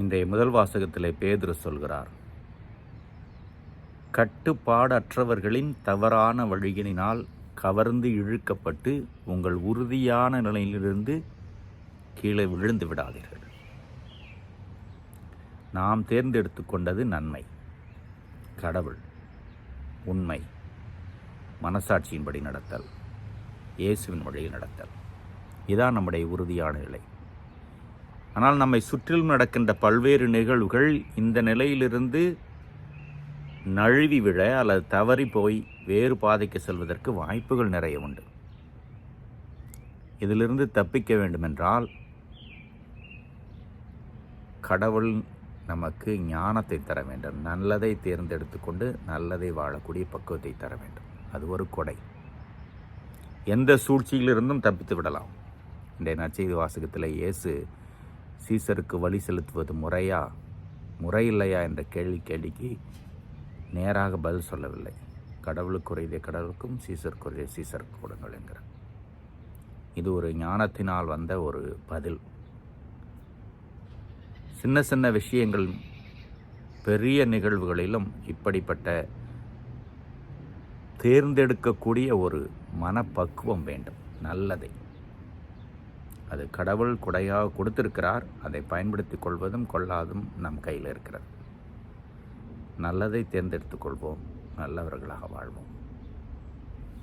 இன்றைய முதல் வாசகத்திலே பேதுரு சொல்கிறார் கட்டுப்பாடற்றவர்களின் தவறான வழியினால் கவர்ந்து இழுக்கப்பட்டு உங்கள் உறுதியான நிலையிலிருந்து கீழே விழுந்து விடாதீர்கள். நாம் தேர்ந்தெடுத்து கொண்டது நன்மை கடவுள் உண்மை மனசாட்சியின்படி நடத்தல் இயேசுவின் வழியில் நடத்தல். இதான் நம்முடைய உறுதியான நிலை. ஆனால் நம்மை சுற்றிலும் நடக்கின்ற பல்வேறு நிகழ்வுகள் இந்த நிலையிலிருந்து நழுவி விழ அல்லது தவறி போய் வேறு பாதைக்கு செல்வதற்கு வாய்ப்புகள் நிறைய உண்டு. இதிலிருந்து தப்பிக்க வேண்டுமென்றால் கடவுள் நமக்கு ஞானத்தை தர வேண்டும். நல்லதை தேர்ந்தெடுத்து கொண்டு நல்லதை வாழக்கூடிய பக்குவத்தை தர வேண்டும். அது ஒரு கொடை. எந்த சூழ்ச்சியிலிருந்தும் தப்பித்து விடலாம். இன்றைய நற்செய்தி வாசகத்தில் இயேசு சீசருக்கு வழி செலுத்துவது முறையா முறையில்லையா என்ற கேள்வி கேள்விக்கு நேராக பதில் சொல்லவில்லை. கடவுளுக்குரிய கடவுளுக்கும் சீசருக்குரிய சீசருக்கு கொடுங்கள் என்கிறார். இது ஒரு ஞானத்தினால் வந்த ஒரு பதில். சின்ன சின்ன விஷயங்கள் பெரிய நிகழ்வுகளிலும் இப்படிப்பட்ட தேர்ந்தெடுக்கக்கூடிய ஒரு மனப்பக்குவம் வேண்டும் நல்லதை. அது கடவுள் கொடையாக கொடுத்திருக்கிறார். அதை பயன்படுத்திக் கொள்வதும் கொள்ளாதும் நம் கையில் இருக்கிறது. நல்லதை தேர்ந்தெடுத்துக் கொள்வோம். நல்லவர்களாக வாழ்வோம்.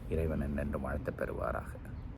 இறைவன் என்றென்றும் வாழ்த்த பெறுவாராக.